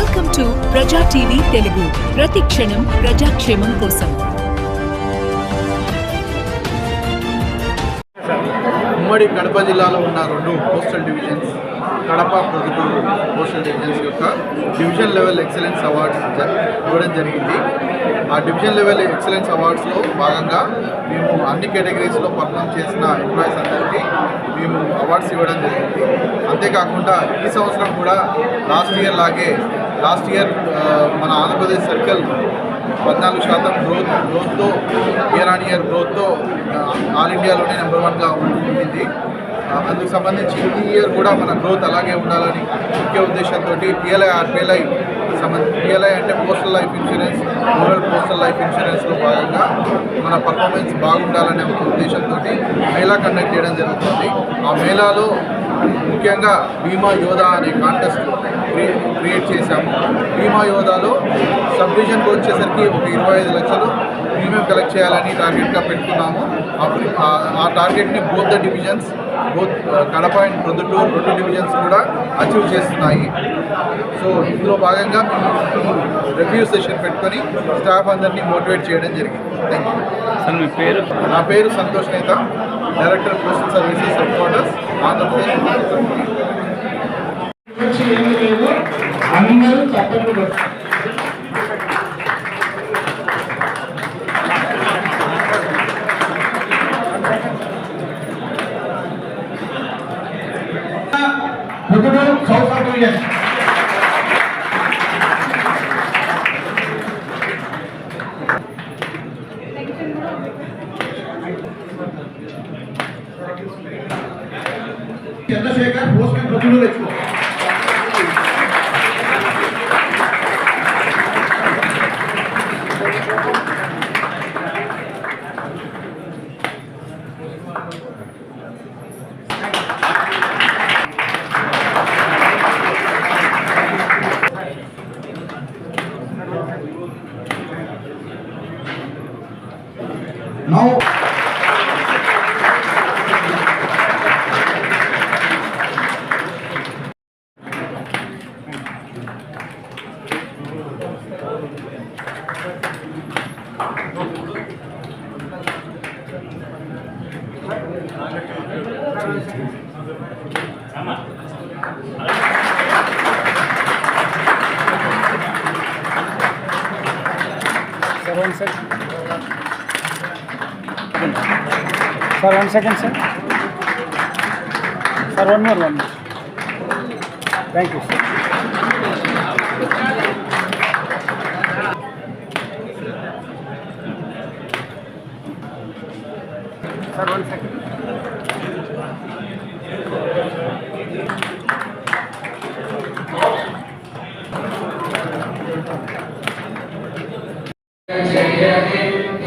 Welcome to Praja TV Telugu ప్రతి క్షణం ప్రజాక్షేమం కోసం ఉమ్మడి కడప జిల్లాలో ఉన్న రెండు postal divisions Kadapa Proddatur postal divisions యొక్క డివిజన్ లెవెల్ ఎక్సలెన్స్ అవార్డ్స్ ఇవ్వడం జరిగింది. ఆ డివిజన్ లెవెల్ ఎక్సలెన్స్ అవార్డ్స్లో భాగంగా మేము అన్ని కేటగిరీస్లో పర్ఫామ్ చేసిన ఎంప్లాయీస్ అందరికీ మేము అవార్డ్స్ ఇవ్వడం జరిగింది. అంతేకాకుండా ఈ సంవత్సరం కూడా లాస్ట్ ఇయర్ లాగే లాస్ట్ ఇయర్ మన ఆంధ్రప్రదేశ్ సర్కిల్ పద్నాలుగు శాతం గ్రోత్ గ్రోత్తో ఇయర్ ఆన్ ఇయర్ గ్రోత్తో ఆల్ ఇండియాలోనే నెంబర్ వన్గా ఉండింది. అందుకు సంబంధించి ఈ ఇయర్ కూడా మన గ్రోత్ అలాగే ఉండాలని ముఖ్య ఉద్దేశంతో పిఎల్ఐ ఆర్పిఎల్ఐ సంబంధించి పిఎల్ఐ అంటే postal life insurance rural postal life ఇన్సూరెన్స్లో భాగంగా మన పర్ఫార్మెన్స్ బాగుండాలనే ఒక ఉద్దేశంతో మేళా కండక్ట్ చేయడం జరుగుతుంది. ఆ మేళాలో ముఖ్యంగా భీమా యోధ అనే కాంటెస్ట్ క్రియేట్ చేశాము. భీమా యోధాలో సబ్ డివిజన్కి వచ్చేసరికి ఒక ఇరవై ఐదు లక్షలు ప్రీమియం కలెక్ట్ చేయాలని టార్గెట్గా పెట్టుకున్నాము. ఆ టార్గెట్ని both the divisions both Kadapa and Proddatur రెండు డివిజన్స్ కూడా అచీవ్ చేస్తున్నాయి. సో ఇందులో భాగంగా రివ్యూ సెషన్ పెట్టుకొని స్టాఫ్ అందరినీ మోటివేట్ చేయడం జరిగింది. థ్యాంక్ యూ సార్ మీ పేరు? నా పేరు Santosh Neta director postal services headquarters Andhra Pradesh అందరూ చప్పట్లు కొట్టారు. Proddatur south subdivision Chandrasekhar post Proddatur ఎక్కువ Now, Sir, one. Sir, one second, sir. Sir, one more, one more. Thank you, sir.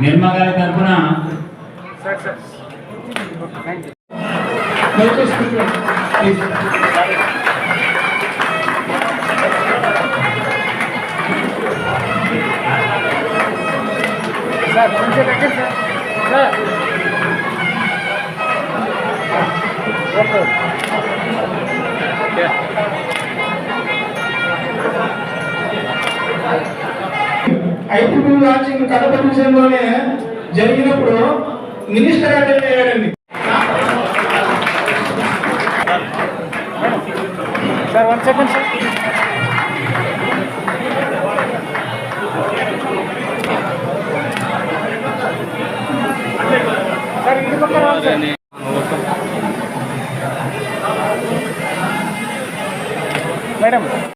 నిర్మా గారి తరఫున sir sir thank you ఐపుడు launching Kadapa విషయంలోనే జరిగినప్పుడు minister attend అయ్యాడండి. Sir one second sir. Okay.